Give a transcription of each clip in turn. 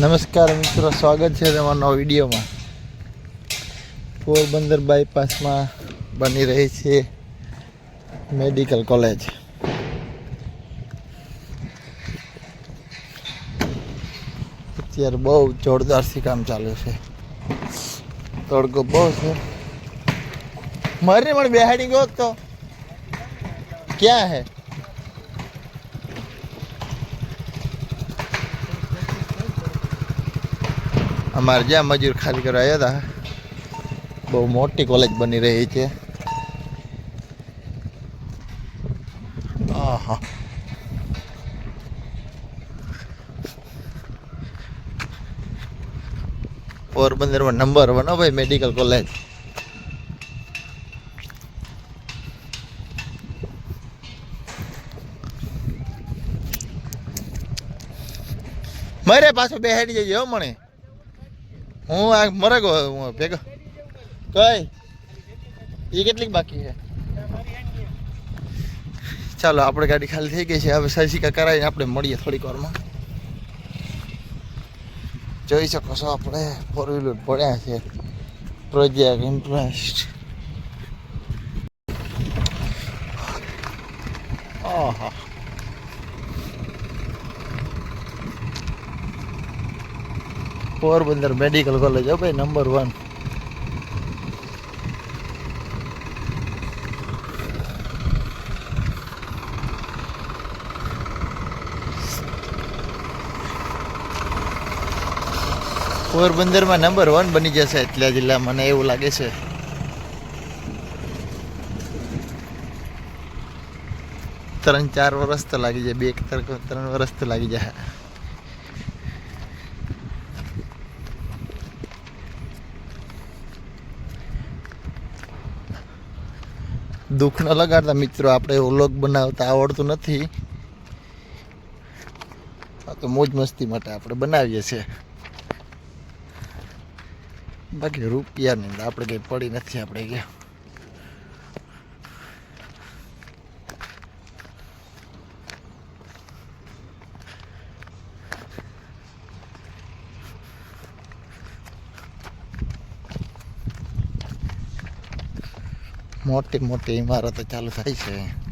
નમસ્કાર મિત્રો, સ્વાગત છે તમારા વિડીયોમાં. પોરબંદર બાયપાસમાં બની રહી છે મેડિકલ કોલેજ. અત્યારે બહુ જોરદારથી કામ ચાલે છે. તડકો બહુ છે. મારે પણ બેહાડી ગયો તો. ક્યાં હે? અમારે જ્યાં મજૂર ખાલી કરવા આવ્યા હતા બહુ મોટી કોલેજ બની રહી છે. આહા. પોરબંદરમાં નંબર વન ભાઈ મેડિકલ કોલેજ મારે પાછો બેહાડી જઈએ હો મને હું આ મરે ગયો, હું ભેગો. કઈ? એ કેટલીક બાકી છે? ચાલો, આપણે ગાડી ખાલી થઈ ગઈ છે. હવે સાહસિકા કરાવીને આપણે મળીએ થોડીક વારમાં. જોઈ શકો છો આપણે ફોર વ્હીલર પડ્યા છે. પ્રોજેક્ટ ઇન્ટરેસ્ટ આહા પોરબંદર મેડિકલ કોલેજ. ભાઈ નંબર વન પોરબંદરમાં નંબર વન બની જશે એટલા જિલ્લા મને એવું લાગે છે. ત્રણ ચાર વર્ષ તો લાગી જાય, બે ત્રણ ત્રણ વર્ષ તો લાગી જાય. દુઃખ ન લગાડતા મિત્રો, આપણે વ્લોગ બનાવતા આવડતું નથી. આ તો મોજ મસ્તી માટે આપણે બનાવીએ છીએ. બાકી રૂપિયાની આપણે કંઈ પડી નથી આપણે ગયા મોટી મોટી ઇમારતો ચાલુ થાય છે.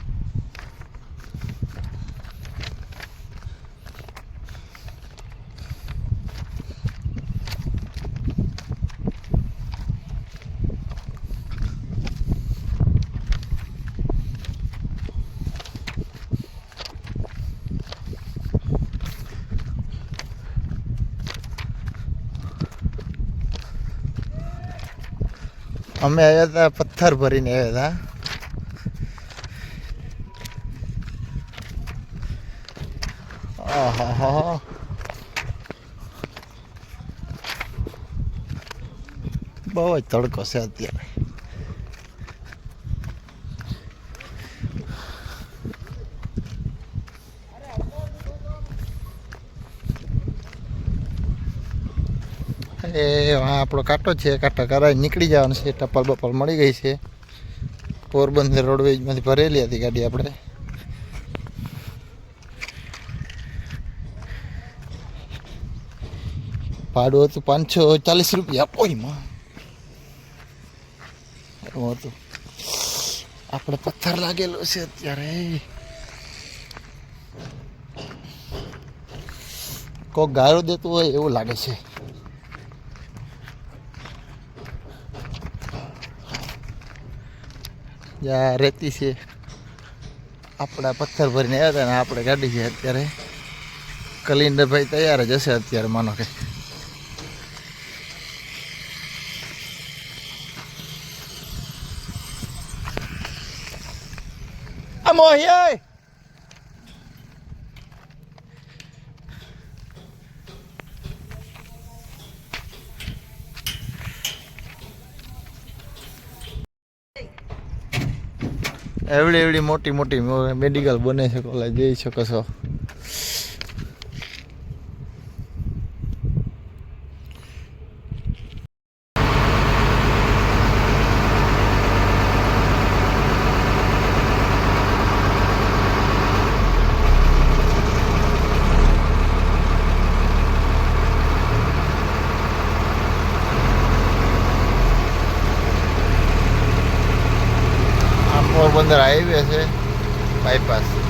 અમે આવ્યા હતા પથ્થર ભરીને આવ્યા હતા. બહુ જ તડકો છે અત્યારે એ આપણો કાંટો છે, કાંટો કરાવી નીકળી જવાનું છે, ટપાલ બપાલ મળી ગઈ છે. પોરબંદર રોડવેજમાંથી ભરેલી હતી ગાડી આપણે. ભાડું હતું પાંચસો ચાલીસ રૂપિયા, ઓયમાં. એવું હતું. આપણે પથ્થર લાગેલો છે અત્યારે. કોક ગારો દેતું હોય એવું લાગે છે. જ્યાં રેતી છે. આપણા પથ્થર ભરીને આવ્યા હતા ને આપણે ગાડી છે અત્યારે. કલિન્દરભાઈ તૈયાર જ હશે અત્યારે, માનો કે. આ એવડી એવડી મોટી મોટી મેડિકલ બને છે કોલેજ જઈ શકો છો. પોરબંદર હાઈવે છે બાયપાસ